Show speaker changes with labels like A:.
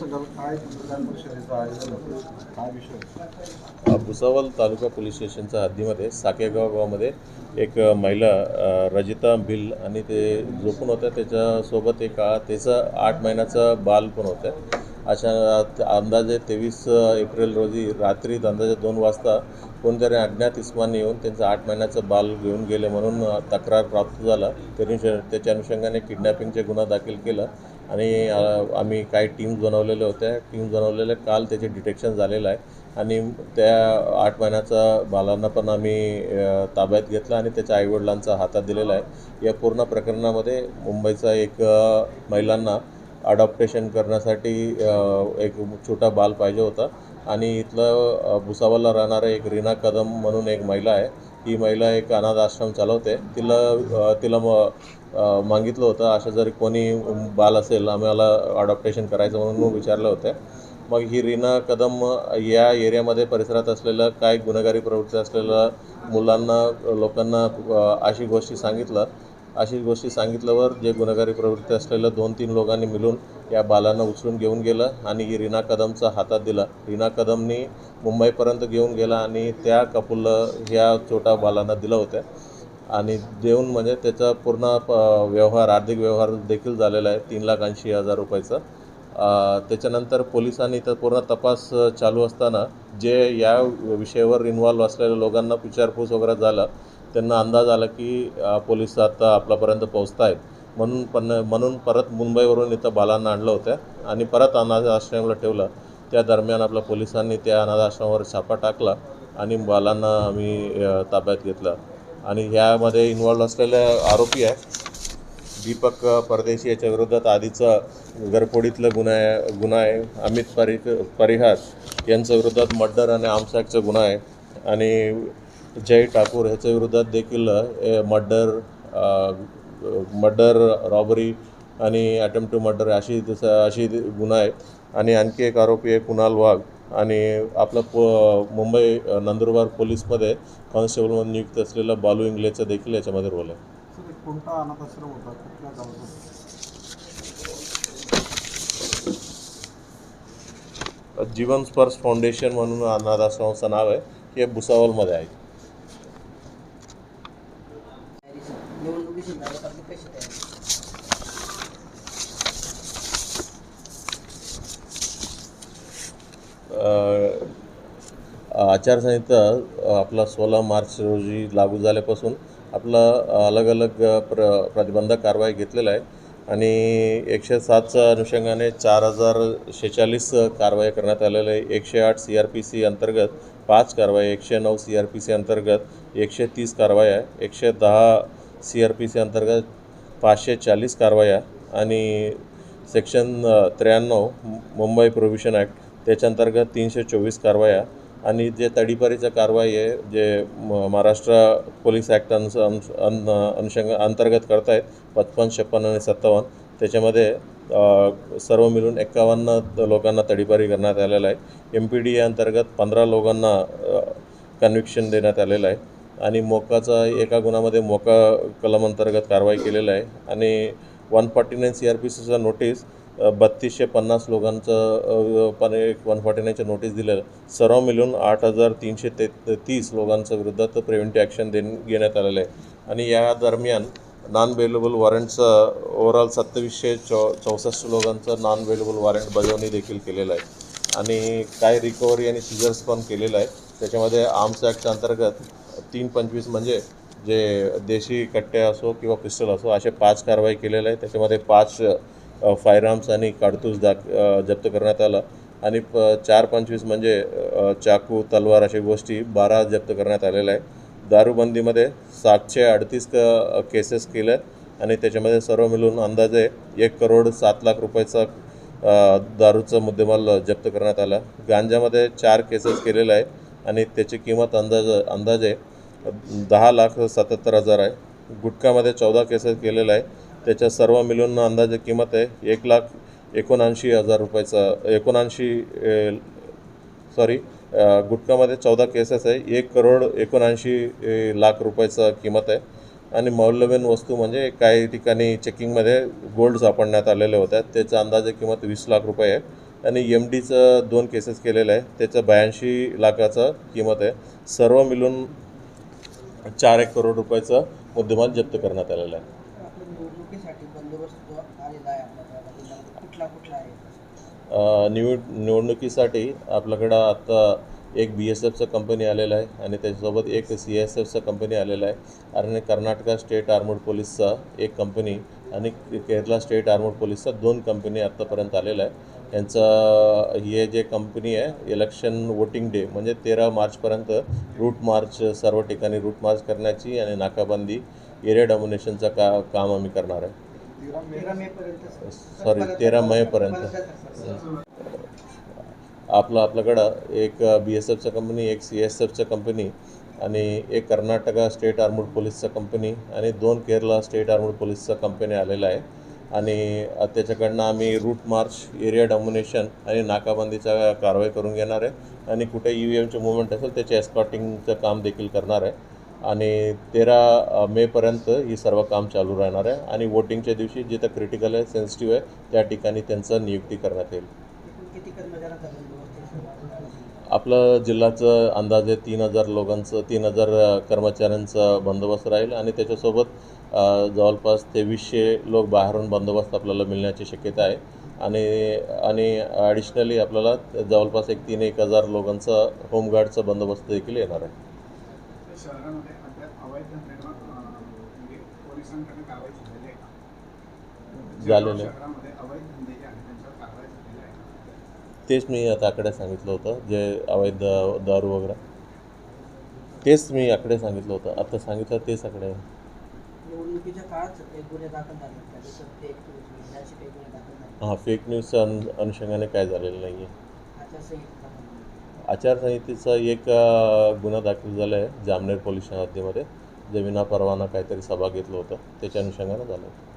A: भुसावल काय परिषदेचं आयोजन होतं? विषय
B: तालुका पोलीस स्टेशनच्या हद्दीमध्ये साकेगाव गावामध्ये एक महिला रजिता बिल आणि ते झोपून होत्या. त्याच्यासोबत एक त्याचं आठ महिन्याचा बाल पण होतं. अशा अंदाजे तेवीस एप्रिल रोजी रात्री अंदाजे दोन वाजता कोणतरी अज्ञात इस्मानी येऊन त्यांचं आठ महिन्याचं बाल घेऊन गेले म्हणून तक्रार प्राप्त झाला. त्यानुष त्याच्या अनुषंगाने किडनॅपिंगचे गुन्हा दाखल केला. आणि आम्ही काही टीम्स बनवलेल्या होत्या. टीम्स बनवलेल्या काल त्याचे डिटेक्शन झालेलं आहे. आणि त्या आठ महिन्याचा बालांना पण आम्ही ताब्यात घेतला आणि त्याच्या आईवडिलांचा हातात दिलेला आहे. या पूर्ण प्रकरणामध्ये मुंबईचा एक महिलांना अडॉप्टेशन करण्यासाठी एक छोटा बाल पाहिजे होता. आणि इथलं अ, भुसावळला राहणारं एक रीना कदम म्हणून एक महिला आहे. ही महिला एक अनाथ आश्रम चालवते. तिला तिला म मागितलं होतं. असं जर कोणी बाल असेल आम्हाला अडॉप्टेशन करायचं म्हणून विचारलं होतं. मग ही रीना कदम या एरियामध्ये परिसरात असलेलं काय गुन्हेगारी प्रवृत्ती असलेलं मुलांना लोकांना अशी गोष्टी सांगितलं. अशी गोष्टी सांगितल्यावर जे गुन्हेगारी प्रवृत्ती असलेलं दोन तीन लोकांनी मिळून या बालांना उचलून घेऊन गेलं आणि ही रीना कदमचा हातात दिला. रीना कदमनी मुंबईपर्यंत घेऊन गेला आणि त्या कपूल ह्या छोट्या बालांना दिलं होत्या आणि देऊन म्हणजे त्याचा पूर्ण प व्यवहार आर्थिक व्यवहार देखील झालेला आहे तीन लाख ऐंशी हजार रुपयाचा. त्याच्यानंतर पोलिसांनी तर पूर्ण तपास चालू असताना जे या विषयावर इन्व्हॉल्व असलेल्या लोकांना विचारपूस वगैरे झाला त्यांना अंदाज आला की पोलीस पोलीस आता आपल्यापर्यंत पोहोचत आहेत म्हणून पण म्हणून परत मुंबईवरून इथं बालांना आणलं होतं आणि परत अनाथ आश्रमाला ठेवलं. त्या दरम्यान आपल्या पोलिसांनी त्या अनाथ आश्रमावर छापा टाकला आणि बालांना आम्ही ताब्यात घेतलं. आणि ह्यामध्ये इन्व्हॉल्व असलेले आरोपी आहे दीपक परदेशी याच्या विरोधात आधीचा घरफोडीतला गुन्हा आहे गुन्हा आहे. अमित परिक परिहार यांच्या विरोधात मर्डर आणि आर्म्स गुन्हा आहे. आणि जय ठाकूर ह्याच्या विरोधात देखील मर्डर मर्डर रॉबरी आणि अटेम्प्ट टू मर्डर अशी अशी गुन्हा आहे. आणि आणखी एक आरोपी आहे कुणाल वाघ. आणि आपलं पो मुंबई नंदुरबार पोलीसमध्ये कॉन्स्टेबल म्हणून नियुक्त असलेला बालू इंगलेचा देखील याच्यामध्ये रोल आहे.
A: सर एक कोणता अनाथ आश्रम होता? कुठल्या गावाचा?
B: जीवन स्पर्श फाउंडेशन म्हणून अनाथ आश्रमाचं नाव आहे. हे भुसावळमध्ये आहे.
C: निवडणुकीची
B: आचारसंहिता आपला सोळा मार्च रोजी लागू झाल्यापासून आपला अलग अलग प्र प्रतिबंधक कारवाई घेतलेला आहे आणि एकशे सातच्या अनुषंगाने चार हजार शेचाळीस कारवाई करण्यात आलेल्या आहे एकशे आठ सी आर पी सी अंतर्गत पाच कारवाई एकशे नऊ सी आर पी सी अंतर्गत एकशे तीस कारवाई आहे एकशे दहा सी आर पी सी अंतर्गत पाचशे चाळीस कारवाया आणि सेक्शन त्र्याण्णव मुंबई प्रोव्हिशन ॲक्ट त्याच्या अंतर्गत तीनशे चोवीस कारवाया आणि जे तडीपारीचं कारवाई आहे जे म- महाराष्ट्र पोलीस ॲक्ट अनुस अन अनुषंग अंतर्गत करतायत पचपन छप्पन आणि सत्तावन्न त्याच्यामध्ये सर्व मिळून एक्कावन्न लोकांना तडीपारी करण्यात आलेलं आहे. एम पी डी अंतर्गत पंधरा लोकांना कन्व्हिक्शन देण्यात आलेलं आहे. आणि मोकाचा एका गुन्ह्यामध्ये मोका कलम अंतर्गत कारवाई केलेलं आहे. आणि one forty nine C R P सीचा नोटीस बत्तीसशे पन्नास लोकांचं पण एक वन फॉर्टी नाईनच्या नोटीस दिलेलं. सर्व मिळून आठ हजार तीनशे ते तीस लोकांच्या विरोधात प्रिव्हेंटिव्ह ॲक्शन देण घेण्यात आलेलं आहे. आणि या दरम्यान नॉन बेलेबल वॉरंटचं ओव्हरऑल सत्तावीसशे चौ चौसष्ट लोकांचं नॉन बेलेबल वॉरंट बजावणी देखील केलेलं आहे. आणि काय रिकव्हरी आणि सिजर्स पण केलेलं आहे. त्याच्यामध्ये आर्म्स ॲक्टच्या अंतर्गत तीन पंचवीस म्हणजे जे देशी कट्टे असो किंवा पिस्टल असो असे पाच कारवाई केलेल्या आहे त्याच्यामध्ये पाच फायरआर्म्स आणि काडतूस दाख जप्त करण्यात आला. आणि प चार पंचवीस म्हणजे चाकू तलवार अशा गोष्टी बारा जप्त करण्यात आलेल्या आहे दारूबंदीमध्ये सातशे अडतीस क केसेस केल्या आणि त्याच्यामध्ये सर्व मिळून अंदाजे एक करोड सात लाख रुपयाचा दारूचं दारूचा मुद्देमाल जप्त करण्यात आला. गांजामध्ये चार केसेस केलेले आहे आणि त्याची किंमत अंदाज अंदाजे दहा लाख सत्याहत्तर हजार आहे. गुटखामध्ये चौदा केसेस केलेला आहे त्याच्या सर्व मिळून अंदाजे किंमत आहे. एक लाख एकोणऐंशी हजार रुपयाचा एकोणऐंशी सॉरी गुटखामध्ये चौदा केसेस आहे. एक करोड एकोणऐंशी लाख रुपयाचा किंमत आहे. आणि मौल्यवान वस्तू म्हणजे काही ठिकाणी चेकिंगमध्ये गोल्ड सापडण्यात आलेले होत्या. त्याचा अंदाजे किंमत वीस लाख रुपये आहे. आणि एम डीचं दोन केसेस केलेलं आहे. त्याचं ब्याऐंशी लाखाचं किंमत आहे. सर्व मिळून चार एक करोड रुपयाचा मुद्देमाल जप्त करण्यात आलेला आहे
C: आपल्या निवडणुकीसाठी बंदोबस्त जो आलेला आहे आपल्या जिल्ह्यामध्ये कुठला कुठला आहे
B: अ, निवड निवडणुकीसाठी आपल्याकडं आत्ता एक बी एस एफचं कंपनी आलेलं आहे आणि त्याच्यासोबत एक सी एस एफचं कंपनी आलेलं आहे. आणि कर्नाटका स्टेट आर्मड पोलीसचा एक कंपनी आणि केरला स्टेट आर्मड पोलीसचा दोन कंपनी आत्तापर्यंत आलेला आहे. यांचा हे जे कंपनी आहे इलेक्शन वोटिंग डे म्हणजे तेरा मार्चपर्यंत रूट मार्च सर्व ठिकाणी रूट मार्च करण्याची आणि नाकाबंदी एरिया डॉमिनेशनचं का काम आम्ही करणार आहे.
A: तेरा मे
C: तेरा मे पर्यंत.
B: सॉरी तेरा मेपर्यंत आपलं आपल्याकडं एक बी एस एफचं कंपनी एक सी एस एफचं कंपनी आणि एक कर्नाटका स्टेट आर्मड पोलीसचं कंपनी आणि दोन केरला स्टेट आर्मड पोलीसचं कंपनी आलेलं आहे. आणि त्याच्याकडनं आम्ही रूट मार्च एरिया डॉमिनेशन आणि नाकाबंदीचा कारवाई करून घेणार आहे. आणि कुठे ई व्ही एमचे मुवमेंट असेल त्याचे एस्कॉटिंगचं काम देखील करणार आहे. आणि तेरा मेपर्यंत ही सर्व काम चालू राहणार आहे. आणि वोटिंगच्या दिवशी जिथं क्रिटिकल आहे सेन्सिटिव्ह आहे त्या ठिकाणी त्यांचं नियुक्ती करण्यात येईल? आपलं जिल्ह्याचं अंदाजे तीन हजार लोकांचं तीन हजार कर्मचाऱ्यांचा बंदोबस्त राहील आणि त्याच्यासोबत जवळपास तेवीसशे लोक बाहेरून बंदोबस्त आपल्याला मिळण्याची शक्यता आहे. आणि आणि ॲडिशनली आपल्याला जवळपास एक तीन एक हजार लोकांचा होमगार्डचा बंदोबस्त देखील येणार आहे.
D: शहरामध्ये अद्याप अवैध निर्माण म्हणजे पोलिसांकडे कारवाई झालेली आहे का?
B: झालेलं आहे.
D: शहरामध्ये अवैध धंदे जे आहेत त्यांच्यावर कारवाई झालेली आहे का?
B: तेच मी आता आकडे सांगितलं होतं जे अवैध दारू वगैरे तेच मी आकडे सांगितलं होतं आता सांगितलं तेच आकडे.
C: निवडणुकीच्या काळात गुन्हे दाखल झाले
B: हां फेक न्यूजच्या अनु अनुषंगाने काय झालेलं नाही आहे आचारसंहितेचा एक गुन्हा दाखल झाला आहे जामनेर पोलीस हद्दीमध्ये जमिना परवाना काहीतरी सभा घेतलं होतं. त्याच्या अनुषंगानं झालं होतं.